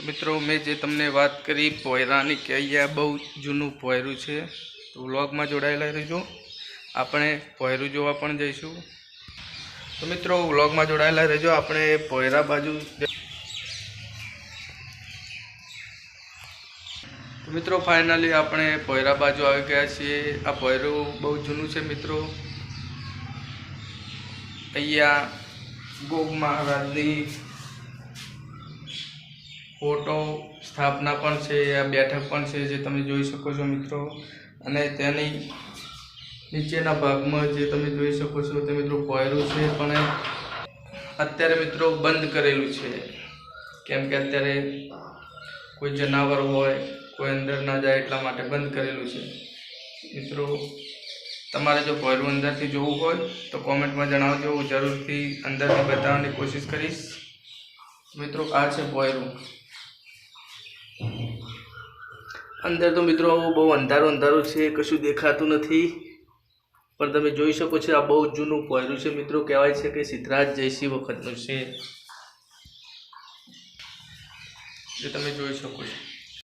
મિત્રો, મેં જે તમને વાત કરી, પોયરાની કે અહીંયા બહુ જૂનું પોયરું છે, તો વ્લોગમાં જોડાયેલા રહેજો. આપણે પોયરું જોવા પણ જઈશું. તો મિત્રો, વ્લોગમાં જોડાયેલા રહેજો. આપણે પોયરા બાજુ મિત્રો ફાઇનલી આપણે પોયરા બાજુ આવી ગયા છીએ. આ પોયરું બહુ જૂનું છે, મિત્રો. અહીંયા ગોગ મહારાજની ફોટો સ્થાપના પણ છે, આ બેઠક પણ છે જે તમે જોઈ શકો છો મિત્રો. અને તેની નીચેના ભાગમાં જે તમે જોઈ શકો છો તે મિત્રો કોયરું છે, પણ અત્યારે મિત્રો બંધ કરેલું છે. કેમ કે અત્યારે કોઈ જનાવર હોય, કોઈ અંદર ના જાય એટલા માટે બંધ કરેલું છે. મિત્રો, તમારે જો કોયરું અંદરથી જોવું હોય, તો કોમેન્ટમાં જણાવજો. હું જરૂરથી અંદરથી બતાવવાની કોશિશ કરીશ. મિત્રો, આ છે પોયરું અંદર તો મિત્રો બહુ અંધારું અંધારું છે, કશું દેખાતું નથી. પણ તમે જોઈ શકો છો આ બહુ જૂનું પોયરું છે મિત્રો, કહેવાય છે કે સિદ્ધરાજ જયસિંહ વખતનું છે. જે તમે જોઈ શકો છો.